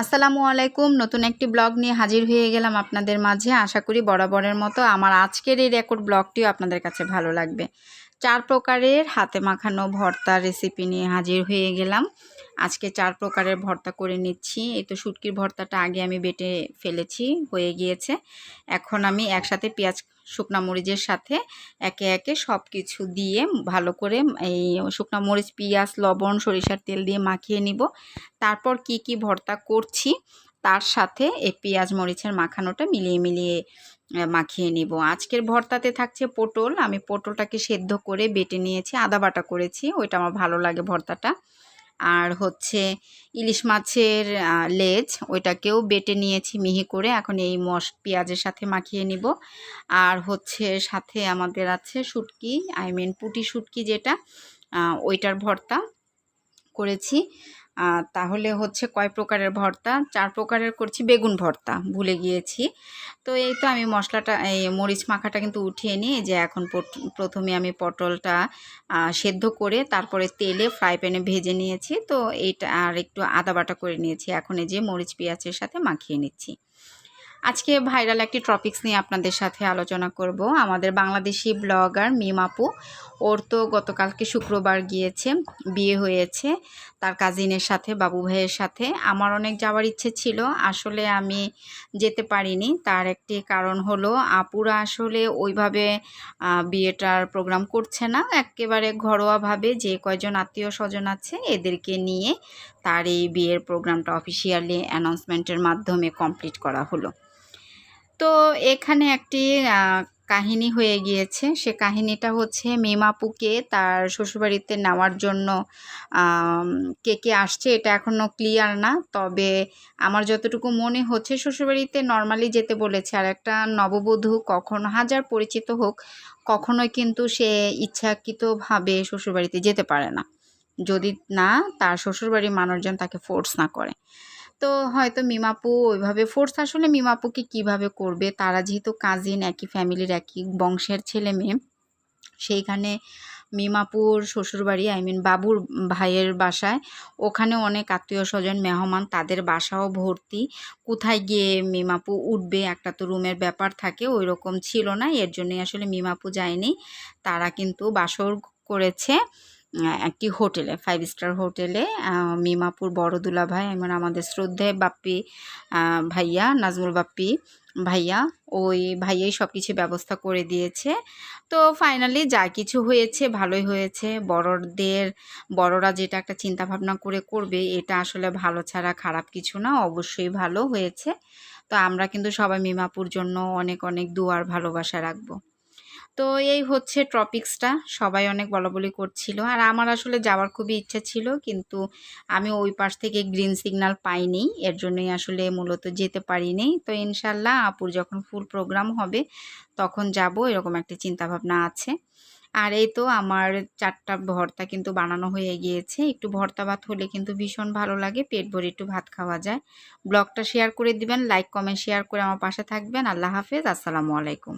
আসসালামু আলাইকুম। নতুন একটি ব্লগ নিয়ে হাজির হয়ে গেলাম আপনাদের মাঝে। আশা করি বরাবরের মতো আমার আজকের এই রেকর্ড ব্লগটিও আপনাদের কাছে ভালো লাগবে। চার প্রকারের হাতে মাখানো ভর্তা রেসিপি নিয়ে হাজির হয়ে গেলাম। আজকে চার প্রকারের ভর্তা করে নিচ্ছি। এই তো শুটকির ভর্তাটা আগে আমি বেটে ফেলেছি, হয়ে গিয়েছে। এখন আমি একসাথে পেঁয়াজ, শুকনা মরিচের সাথে একে একে সব কিছু দিয়ে ভালো করে এই শুকনা মরিচ, পেঁয়াজ, লবণ, সরিষার তেল দিয়ে মাখিয়ে নিব। তারপর কি কি ভর্তা করছি? তার সাথে এই পেঁয়াজ মরিচের মাখানোটা মিলিয়ে মিলিয়ে মাখিয়ে নিব। আজকের ভর্তাতে থাকছে পটল। আমি পটলটাকে সেদ্ধ করে বেটে নিয়েছি, আদা বাটা করেছি, ওইটা আমার ভালো লাগে ভর্তাটা। আর হচ্ছে ইলিশ মাছের লেজ, ওইটাকেও বেটে নিয়েছি মিহি করে। এখন এই মশ, পেঁয়াজের সাথে মাখিয়ে নিব। আর হচ্ছে সাথে আমাদের আছে শুটকি, আই মিন পুটি শুটকি যেটা ওইটার ভর্তা করেছি। তাহলে হচ্ছে কয় প্রকারের ভর্তা? চার প্রকারের করছি বেগুন ভর্তা, ভুলে গিয়েছি। তো এই তো আমি মশলাটা, এই মরিচ মাখাটা কিন্তু উঠিয়ে নিয়ে যে এখন প্রথমে আমি পটলটা সেদ্ধ করে তারপরে তেলে ফ্রাই প্যানে ভেজে নিয়েছি। তো এইটা আর একটু আদা বাটা করে নিয়েছি। এখন এই যে মরিচ পেঁয়াজের সাথে মাখিয়ে নিচ্ছি। আজকে ভাইরাল একটি টপিক্স নিয়ে আপনাদের সাথে আলোচনা করব। আমাদের বাংলাদেশি ব্লগার মিমাপু ওর তো গতকালকে শুক্রবার গিয়েছে, বিয়ে হয়েছে, তার কাজিনের সাথে, বাবু ভাইয়ের সাথে। আমার অনেক যাওয়ার ইচ্ছে ছিল, আসলে আমি যেতে পারিনি। তার একটি কারণ হলো, আপুরা আসলে ওইভাবে বিয়েটার প্রোগ্রাম করছে না। একেবারে ঘরোয়াভাবে যে কয়জন আত্মীয় স্বজন আছে, এদেরকে নিয়ে তার এই বিয়ের প্রোগ্রামটা অফিসিয়ালি অ্যানাউন্সমেন্টের মাধ্যমে কমপ্লিট করা হলো। তো এখানে একটি কাহিনী হয়ে গিয়েছে। সে কাহিনীটা হচ্ছে মেমাপুকে তার শ্বশুরবাড়িতে নেওয়ার জন্য কে কে আসছে এটা এখনও ক্লিয়ার না। তবে আমার যতটুকু মনে হচ্ছে শ্বশুরবাড়িতে নর্মালি যেতে বলেছে, আর একটা নববধূ কখনো, হাজার পরিচিত হোক, কখনোই কিন্তু সে ইচ্ছাকৃতভাবে শ্বশুরবাড়িতে যেতে পারে না। যদি না, তার শ্বশুরবাড়ির মানুষজন তাকে ফোর্স না করে। তো হয়তো মিমাপু ওইভাবে ফোর্স আসলে মিমাপুকে কীভাবে করবে? তারা যেহেতু কাজিন একই ফ্যামিলির একই বংশের ছেলে মেয়ে, সেইখানে মিমাপুর শ্বশুরবাড়ি আই মিন বাবুর ভাইয়ের বাসায়, ওখানে অনেক আত্মীয় স্বজন মেহমান, তাদের বাসাও ভর্তি। কোথায় গিয়ে মিমাপু উঠবে? একটা তো রুমের ব্যাপার থাকে ওই রকম ছিল না, এর জন্যই আসলে মিমাপু যায়নি। তারা কিন্তু বাসর করেছে। একটি হোটেলে ফাইভ স্টার হোটেলে মিমাপুর বড় ভাই এমন আমাদের শ্রদ্ধেয় বাপ্পি ভাইয়া, নাজমুল বাপ্পি ভাইয়া, ওই ভাইয়াই সব কিছু ব্যবস্থা করে দিয়েছে। তো ফাইনালি যা কিছু হয়েছে, ভালোই হয়েছে। বড়দের, বড়রা যেটা একটা চিন্তা ভাবনা করে করবে, এটা আসলে ভালো ছাড়া খারাপ কিছু না, অবশ্যই ভালো হয়েছে। তো আমরা কিন্তু সবাই মিমাপুর জন্য অনেক অনেক দুয়ার ভালোবাসা রাখব। তো এই হচ্ছে টপিক্সটা সবাই অনেক বলাবলি করছিল। আর আমার আসলে যাওয়ার খুবই ইচ্ছা ছিল, কিন্তু আমি ওই পাশ থেকে গ্রিন সিগনাল পাইনি। এর জন্যই আসলে মূলত যেতে পারিনি। তো ইনশাল্লাহ আপুর যখন ফুল প্রোগ্রাম হবে, তখন যাব। এরকম একটা চিন্তাভাবনা আছে। আর এই তো আমার চারটা ভর্তা কিন্তু বানানো হয়ে গিয়েছে। একটু ভর্তা ভাত হলে কিন্তু ভীষণ ভালো লাগে। পেট ভরে একটু ভাত খাওয়া যায়। ব্লগটা শেয়ার করে দিবেন লাইক কমেন্ট শেয়ার করে আমার পাশে থাকবেন। আল্লাহ হাফেজ। আসসালামু আলাইকুম।